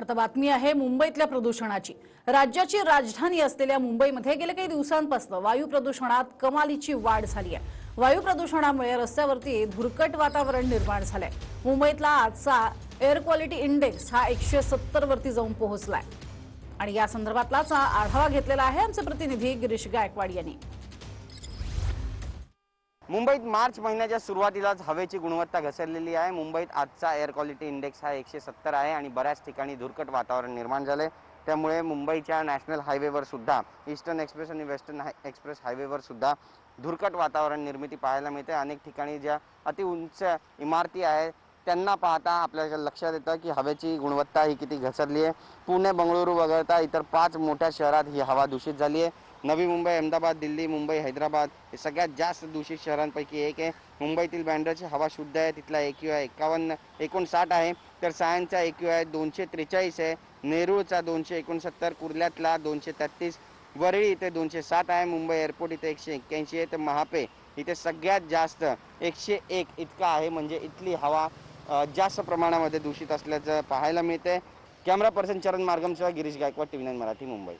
आता बातमी आहे मुंबईतल्या प्रदूषणाची. राज्याची राजधानी असलेल्या मुंबईमध्ये गेल्या काही दिवसांपासून वायू प्रदूषणात कमालीची वाढ झाली आहे. वायू प्रदूषणामुळे रस्त्यावरती धुरकट वातावरण निर्माण झालंय. मुंबईतला आजचा एअर क्वालिटी इंडेक्स हा एकशे सत्तर वरती जाऊन पोहोचलाय. आणि या संदर्भातलाच आढावा घेतलेला आहे आमचे प्रतिनिधी गिरीश गायकवाड यांनी. मुंबईत मार्च महिन्याच्या सुरुवातीलाच हवेची गुणवत्ता घसरलेली आहे. मुंबईत आजचा एअर क्वालिटी इंडेक्स हा एकशे सत्तर आहे आणि बऱ्याच ठिकाणी धुरकट वातावरण निर्माण झाले त्यामुळे मुंबईच्या नॅशनल हायवेवर सुद्धा ईस्टर्न एक्सप्रेस आणि वेस्टर्न हाय एक्सप्रेस हायवेवर सुद्धा धुरकट वातावरण निर्मिती पाहायला मिळते. अनेक ठिकाणी ज्या अतिउंच इमारती आहेत त्यांना पाहता आपल्याला लक्षात येतं की हवेची गुणवत्ता ही किती घसरली आहे. पुणे बंगळुरू वगळता इतर पाच मोठ्या शहरात ही हवा दूषित झाली आहे. नवी मुंबई अहमदाबाद दिल्ली मुंबई हैदराबाद हे सगळ्यात जास्त दूषित शहरांपैकी एक आहे. मुंबईतील बँड्राची हवा शुद्ध आहे तिथला एक्यू आहे एकावन्न एकोणसाठ आहे. तर सायनचा एक्यू आहे दोनशे त्रेचाळीस आहे. नेरूळचा दोनशे एकोणसत्तर कुर्ल्यातला दोनशे तेहतीस वरळी इथे दोनशे साठ आहे मुंबई एअरपोर्ट इथे एकशे एक्क्याऐंशी आहे. तर महापे इथे सगळ्यात जास्त एकशे एक इतका आहे म्हणजे इथली हवा जास्त प्रमाणामध्ये दूषित असल्याचं पाहायला मिळते camera person Charan मार्गमसह Girish Gaikwad T V nine Marathi Mumbai.